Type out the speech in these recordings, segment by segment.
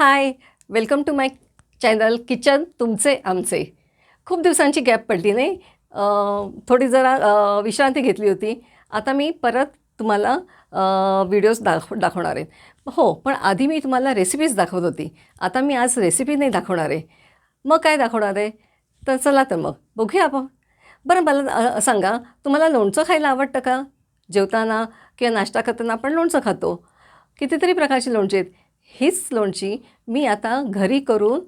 Hi welcome to my channel kitchen तुमचे आमचे. खूप दिवसांची गॅप पडली नाही? थोडी जरा विश्रांती घेतली होती. आता मी परत तुम्हाला व्हिडिओज दाख दाखवणार आहे. हो पण आधी मी तुम्हाला रेसिपीज दाखवत होती. आता मी आज रेसिपी नाही दाखवणार आहे. मग काय दाखवणार आहे? तर चला तर मग बघूया आपण. बरं मला सांगा तुम्हाला लोणचं खायला आवडतं का? जेवताना किंवा नाश्ता करताना आपण लोणचं खातो. कितीतरी प्रकारची लोणचे आहेत. हीच लोणची मी आता घरी करून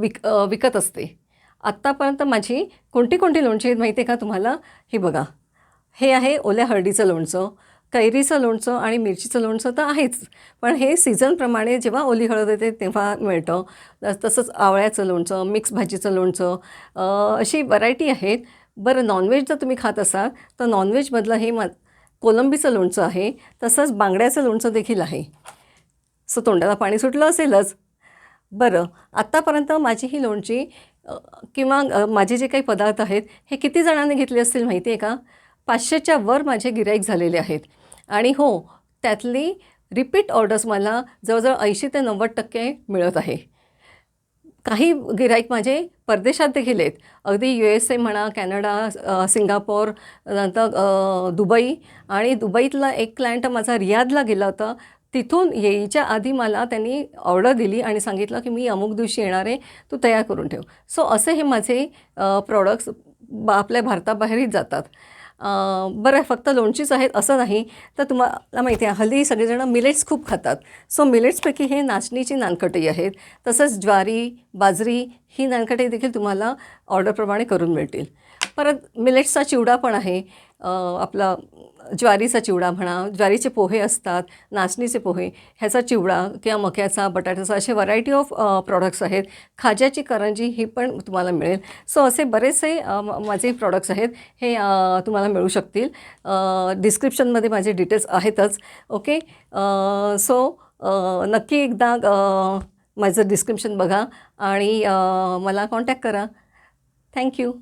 विक विकत असते. आत्तापर्यंत माझी कोणती कोणती लोणची आहेत माहिती आहे का तुम्हाला? हे बघा. हे आहे ओल्या हळदीचं लोणचं कैरीचं लोणचं आणि मिरचीचं लोणचं तर आहेच. पण हे सीझनप्रमाणे जेव्हा ओली हळद येते तेव्हा मिळतं. तसंच आवळ्याचं लोणचं मिक्स भाजीचं लोणचं अशी व्हरायटी आहेत. बरं नॉनव्हेज जर तुम्ही खात असाल तर नॉनव्हेजमधलं हे मा कोलंबीचं लोणचं आहे. तसंच बांगड्याचं लोणचं देखील आहे. सो तोंडाला पाणी सुटलं असेलच. बरं आत्तापर्यंत माझी ही लोणची किंवा माझे जे काही पदार्थ आहेत हे किती जणांनी घेतले असतील माहिती आहे का? पाचशेच्या वर माझे गिराईक झालेले आहेत. आणि हो त्यातली रिपीट ऑर्डर्स मला जवळजवळ ऐंशी ते नव्वद टक्के मिळत आहे. काही गिराईक माझे परदेशात देखील आहेत. अगदी यू एस ए म्हणा कॅनडा सिंगापूर सिंगापोर नंतर दुबई. आणि दुबईतला एक क्लायंट माझा रियादला गेला होता. तिथून यायच्या आधी मला त्यांनी ऑर्डर दिली आणि सांगितलं की मी अमुक दिवशी येणार आहे तू तयार करून ठेव. सो असे हे माझे प्रॉडक्ट्स बा आपल्या भारताबाहेरही जातात. बरं बरं फक्त लोणचीच आहेत असं नाही. तर तुम्हाला माहिती आहे हल्ली सगळेजणं मिलेट्स खूप खातात. सो मिलेट्सपैकी हे नाचणीची नानकटी आहेत. तसंच ज्वारी बाजरी ही नानकटी देखील तुम्हाला ऑर्डरप्रमाणे करून मिळतील. परत मिलेट्सचा चिवडा पण आहे. आपला ज्वारीचा चिवडा म्हणा ज्वारीचे पोहे असतात नाचणीचे पोहे ह्याचा चिवडा किंवा मक्याचा बटाट्याचा असे व्हरायटी ऑफ प्रॉडक्ट्स आहेत. खाज्याची करंजी ही पण तुम्हाला मिळेल. सो असे बरेचसे माझे प्रॉडक्ट्स आहेत. हे तुम्हाला मिळू शकतील. डिस्क्रिप्शनमध्ये माझे डिटेल्स आहेतच. ओके सो नक्की एकदा माझं डिस्क्रिप्शन बघा आणि मला कॉन्टॅक्ट करा. थँक्यू